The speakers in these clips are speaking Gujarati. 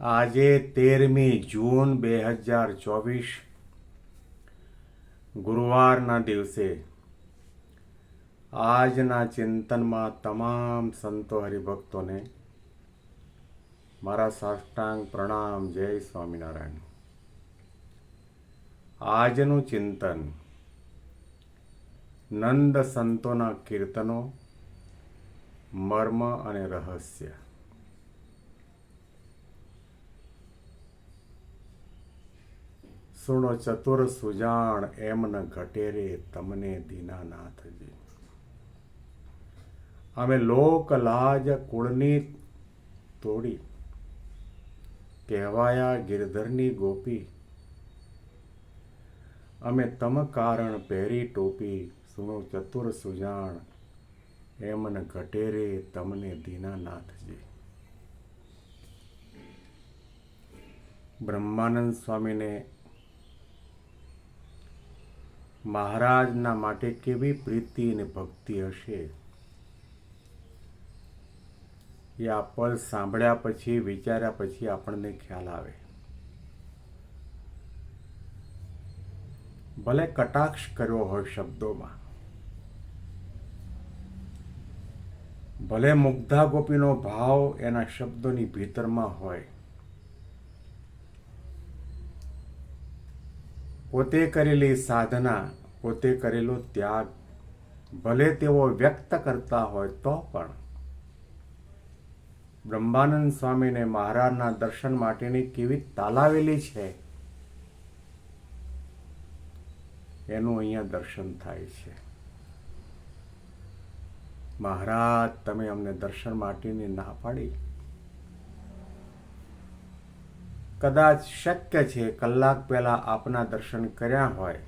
આજે તેરમી જૂન બે હજાર ચોવીસ, ગુરુવારના દિવસે આજના ચિંતનમાં તમામ સંતો હરિભક્તોને મારા સાષ્ટાંગ પ્રણામ, જય સ્વામિનારાયણ. આજનું ચિંતન નંદ સંતોના કીર્તનો, મર્મ અને રહસ્ય. સુણો ચતુર સુજાણ એમ ન ઘટે રે તમને દીનાનાથજી. અમે લોક લાજ કુળની તોડી, કહેવાયા ગિરધરની ગોપી. અમે તમ કારણ પહેરી ટોપી, સુણો ચતુર સુજાણ એમ ન ઘટે રે તમને દીનાનાથજી. બ્રહ્માનંદ સ્વામીને મહારાજના માટે કેવી પ્રીતિ અને ભક્તિ હશે? એ આ પદ સાંભળ્યા પછી, વિચાર્યા પછી આપણને ખ્યાલ આવે. ભલે કટાક્ષ કર્યો હોય શબ્દોમાં, ભલે મુગ્ધા ગોપીનો ભાવ એના શબ્દોની ભીતરમાં હોય પોતે કરેલી સાધના, પોતે કરેલો ત્યાગ, ભલે તેઓ વ્યક્ત કરતા હોય તો પણ. બ્રહ્માનંદ સ્વામીને મહારાજના દર્શન માટેની કેવી તાલાવેલી છે? એનું અહીંયા દર્શન થાય છે. મહારાજ, તમે અમને દર્શન માટેની ના પાડી. કદાચ શક્ય છે કલાક પહેલાં આપના દર્શન કર્યા હોય.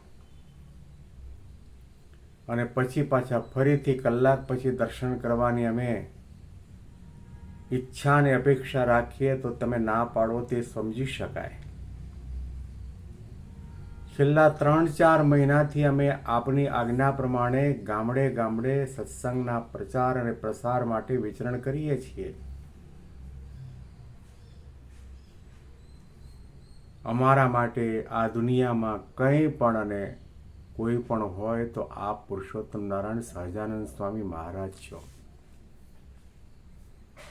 અને પછી પાછા ફરીથી કલાક પછી દર્શન કરવાની અમે ઈચ્છા અપેક્ષા રાખીએ તો તમે ના પાડો તે સમજી શકાય. છેલ્લા ત્રણ ચાર મહિનાથી અમે આપની આજ્ઞા પ્રમાણે ગામડે ગામડે સત્સંગના પ્રચાર અને પ્રસાર માટે વિચરણ કરીએ છીએ. અમારા માટે આ દુનિયામાં કંઈ પણ અને કોઈ પણ હોય તો આપ પુરુષોત્તમ નારાયણ સહજાનંદ સ્વામી મહારાજ છો.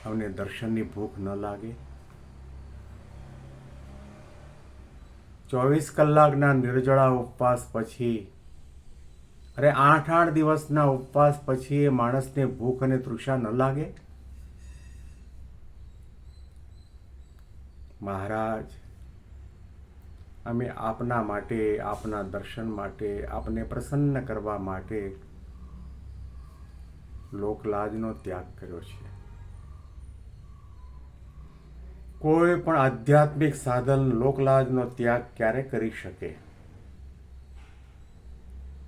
અમને દર્શનની ભૂખ ન લાગે. ચોવીસ કલાકના નિર્જળા ઉપવાસ પછી, અરે આઠ આઠ દિવસના ઉપવાસ પછી એ માણસને ભૂખ અને તૃષા ન લાગે? મહારાજ અમે આપના માટે, આપના દર્શન માટે, આપને પ્રસન્ન કરવા માટે લોકલાજનો ત્યાગ કર્યો છે. કોઈ પણ આધ્યાત્મિક સાધન લોકલાજનો ત્યાગ ક્યારે કરી શકે?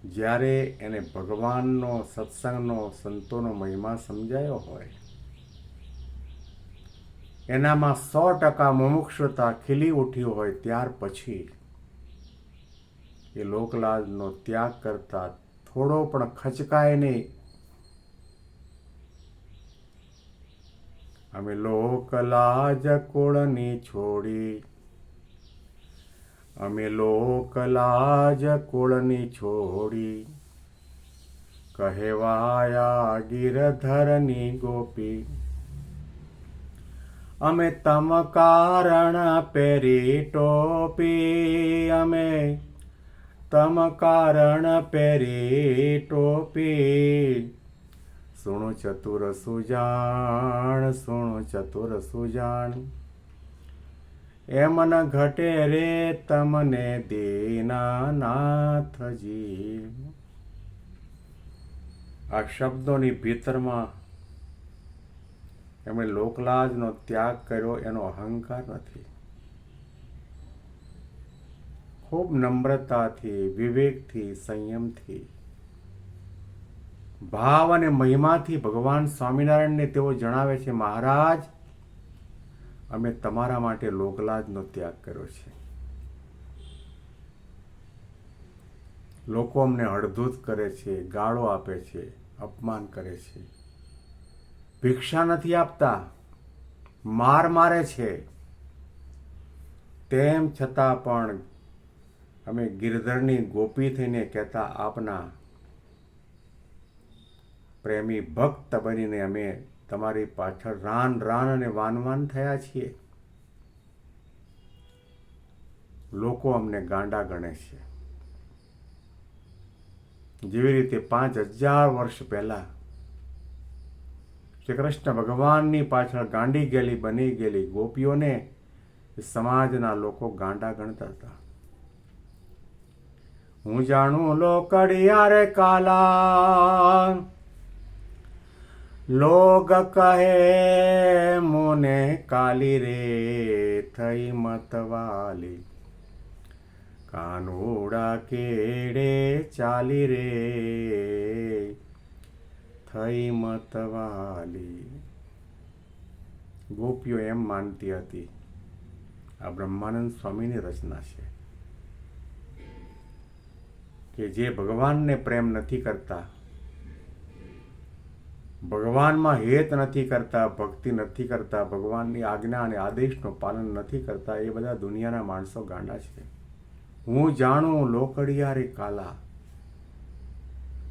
જ્યારે એને ભગવાનનો, સત્સંગનો, સંતોનો મહિમા સમજાયો હોય એનામાં સો ટકા મુમુક્ષતા ખીલી ઉઠી હોય ત્યાર પછી એ લોકલાજનો ત્યાગ કરતા થોડો પણ ખચકાય નહીં. અમે લોકલાજ કુળની છોડી, અમે લોકલાજ કુળની છોડી, કહેવાયા ગિરધરની ગોપી. અમે તમ કારણ પેરી ટોપી. અમે તમ કારણ પેરી ટોપી. સુણો ચતુર સુજાણ, સુણો ચતુર સુજાણ. એમન ઘટે રે તમને દીનાનાથજી. આ શબ્દોની ભીતરમાં એમણે લોકલાજનો ત્યાગ કર્યો, એનો અહંકાર નથી. ખૂબ નમ્રતાથી, વિવેકથી, સંયમથી, ભાવ અને મહિમાથી ભગવાન સ્વામિનારાયણને તેઓ જણાવે છે, મહારાજ, અમે તમારા માટે લોકલાજનો ત્યાગ કર્યો છે. લોકો અમને અડધૂત કરે છે, ગાળો આપે છે, અપમાન કરે છે. ભિક્ષા નથી આપતા, માર મારે છે. તેમ છતાં પણ અમે ગિરધરની ગોપી થઈને કહેતા આપના પ્રેમી ભક્ત બનીને અમે તમારી પાછળ રાન રાન અને વાન વાન થયા છીએ. લોકો અમને ગાંડા ગણે છે. જેવી રીતે પાંચ હજાર વર્ષ પહેલા શ્રી કૃષ્ણ ભગવાનની પાછળ ગાંડી ગયેલી, બની ગયેલી ગોપીઓને સમાજના લોકો ગાંડા ગણતા હતા. હું જાણું લોકડિયારે કાલા, લોગ કહે મોને કાલી રે થઈ મતવાલી કાનોડા કેડે ચાલી રે થઈ મતવાલી. ગોપીઓ એમ માનતી હતી, આ બ્રહ્માનંદ સ્વામીની રચના છે. કે જે ભગવાનને પ્રેમ નથી કરતા, ભગવાનમાં હેત નથી કરતા, ભક્તિ નથી કરતા, ભગવાનની આજ્ઞા અને આદેશનું પાલન નથી કરતા, એ બધા દુનિયાના માણસો ગાંડા છે. હું જાણું લોકડિયારે કાલા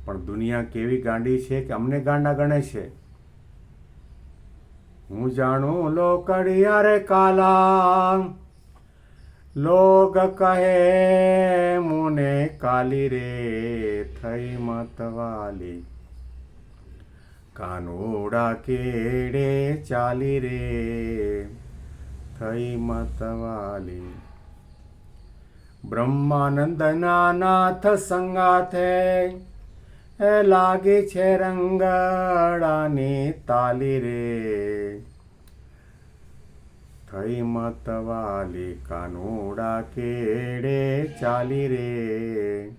પણ દુનિયા કેવી ગાંડી છે કે અમને ગાંડા ગણે છે? હું જાણું લોકડિયારે કાલા લોગ કહે, મુને કાલી રે થઈ મતવાલી કાનોડા કેડે ચાલી રે થઈ મતવાલી બ્રહ્માનંદના નાથ સંગાથે લાગી છે રંગડાની તાલી રે. થઈ મતવાલી કાનુડા કેડે ચાલી રે.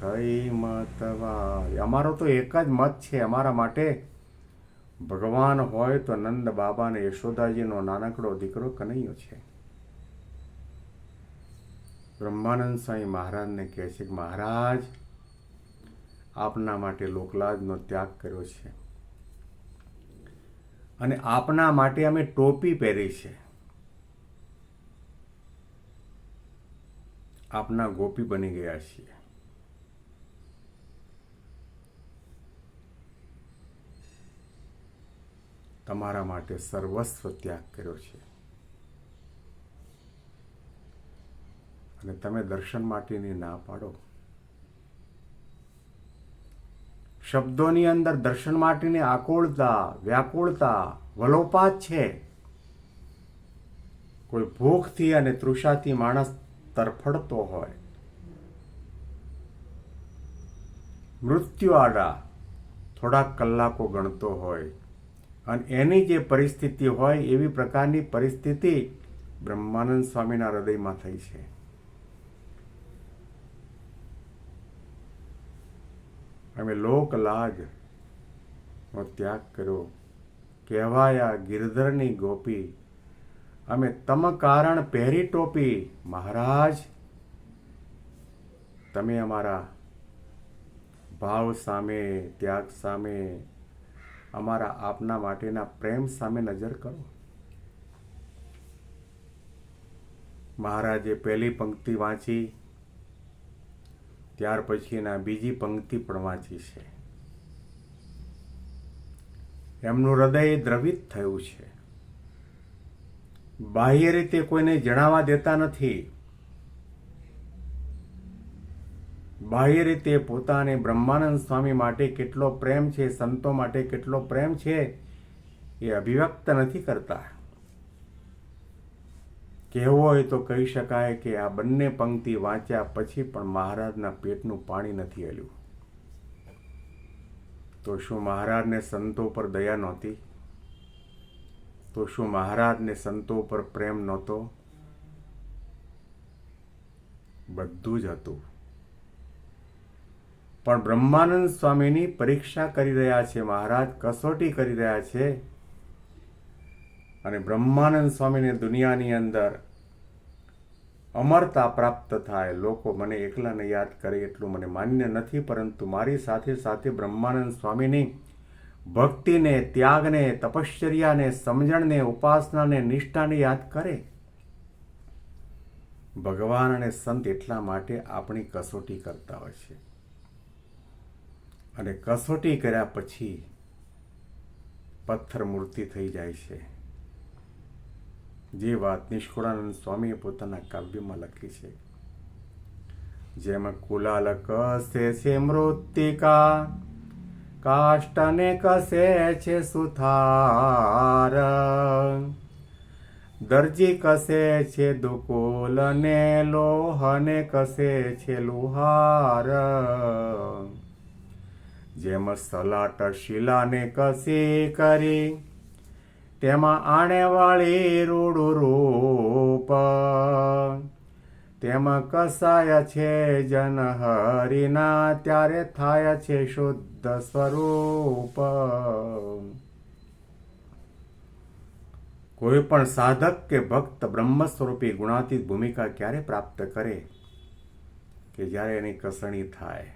થઈ મતવાલી અમારો તો એક જ મત છે અમારા માટે. ભગવાન હોય તો નંદ બાબા અને યશોદાજીનો નાનકડો દીકરો કનૈયો છે. બ્રહ્માનંદ સ્વામી મહારાજને કહે છે કે મહારાજ આપના માટે લોકલાજનો ત્યાગ કર્યો છે. અને આપના માટે અમે ટોપી પહેરી છે. આપના ગોપી બની ગયા છીએ. તમારા માટે સર્વસ્વ ત્યાગ કર્યો છે. અને તમે દર્શન માટેની ના પાડો. શબ્દોની અંદર દર્શન માટેની આકુળતા, વ્યાકુળતા, વલોપાત છે. કોઈ ભૂખથી અને તૃષાથી માણસ તરફડતો હોય. મૃત્યુ આડા થોડાક કલાકો ગણતો હોય. અને એની જે પરિસ્થિતિ હોય એવી પ્રકારની પરિસ્થિતિ બ્રહ્માનંદ સ્વામીના હૃદયમાં થઈ છે. અમે લોકલાજ નો ત્યાગ કર્યો. કહેવાયા ગિરધરની ગોપી, અમે તમ કારણ પહેરી ટોપી, મહારાજ. તમે અમારા ભાવ સામે, ત્યાગ સામે, અમારા આપના માટેના પ્રેમ સામે નજર કરો. મહારાજે પહેલી પંક્તિ વાંચી. ત્યાર પછી એના બીજી પંક્તિ પણ વાંચી છે. એમનું હૃદય દ્રવિત થયું છે. બાહ્ય રીતે કોઈને જણાવા દેતા નથી. બાહ્ય રીતે પોતાને બ્રહ્માનંદ સ્વામી માટે કેટલો પ્રેમ છે, સંતો માટે કેટલો પ્રેમ છે, એ અભિવ્યક્ત નથી કરતા. કહેવું હોય તો કહી શકાય કે આ બંને પંક્તિ વાંચ્યા પછી પણ મહારાજના પેટનું પાણી નથી હલ્યું. તો શું મહારાજને સંતો પર દયા નહોતી? તો શું મહારાજને સંતો પર પ્રેમ નહોતો? બધું જ હતું. પણ બ્રહ્માનંદ સ્વામીની પરીક્ષા કરી રહ્યા છે મહારાજ, કસોટી કરી રહ્યા છે. અને બ્રહ્માનંદ સ્વામીને દુનિયાની અંદર અમરતા પ્રાપ્ત થાય. લોકો મને એકલાને યાદ કરે એટલું મને માન્ય નથી, પરંતુ મારી સાથે સાથે બ્રહ્માનંદ સ્વામીની ભક્તિને, ત્યાગને, તપશ્ચર્યાને, સમજણને, ઉપાસનાને, નિષ્ઠાને યાદ કરે. ભગવાન અને સંત એટલા માટે આપણી કસોટી કરતા હોય છે. અને કસોટી કર્યા પછી પથ્થર મૂર્તિ થઈ જાય છે. જે વાત નિષ્કુળાનંદ સ્વામીએ પોતાના કાવ્યમાં લખી છે. જેમ કુલાલ કસે છે મૃત્તિકા? કાષ્ટને કસે છે સુથાર? દરજી કસે છે દુકુલ ને લોહને કસે છે લુહાર? જેમ સલાટ શિલાને કસી કરી? તેમાં આણેવાળી રૂડુ રૂપ. તેમાં કસાય છે જન હરિના, ત્યારે થાય છે શુદ્ધ સ્વરૂપ. કોઈ પણ સાધક કે ભક્ત બ્રહ્મ સ્વરૂપી ગુણાતીત ભૂમિકા ક્યારે પ્રાપ્ત કરે? કે જ્યારે એની કસણી થાય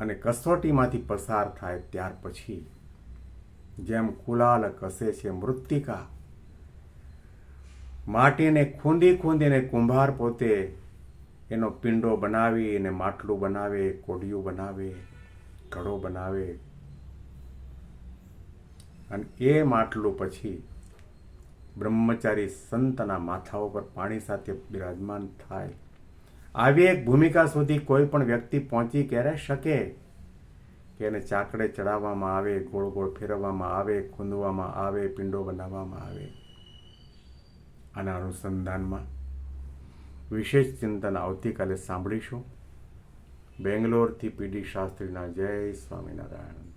અને કસોટીમાંથી પસાર થાય, ત્યાર પછી જેમ કુલાલ કસે છે મૃત્તિકા. માટીને ખૂંદી ખૂંદીને કુંભાર પોતે એનો પિંડો બનાવી એને માટલું બનાવે, કોડિયું બનાવે, ઘડો બનાવે. અને એ માટલું પછી બ્રહ્મચારી સંતના માથા ઉપર પાણી સાથે બિરાજમાન થાય. આવી એક ભૂમિકા સુધી કોઈ પણ વ્યક્તિ પહોંચી ક્યારે શકે? કે એને ચાકડે ચડાવવામાં આવે, ગોળ ગોળ ફેરવવામાં આવે, ખૂંદવામાં આવે, પિંડો બનાવવામાં આવે. આના અનુસંધાનમાં વિશેષ ચિંતન આવતીકાલે સાંભળીશું. બેંગ્લોરથી પીડી શાસ્ત્રીના જય સ્વામિનારાયણ.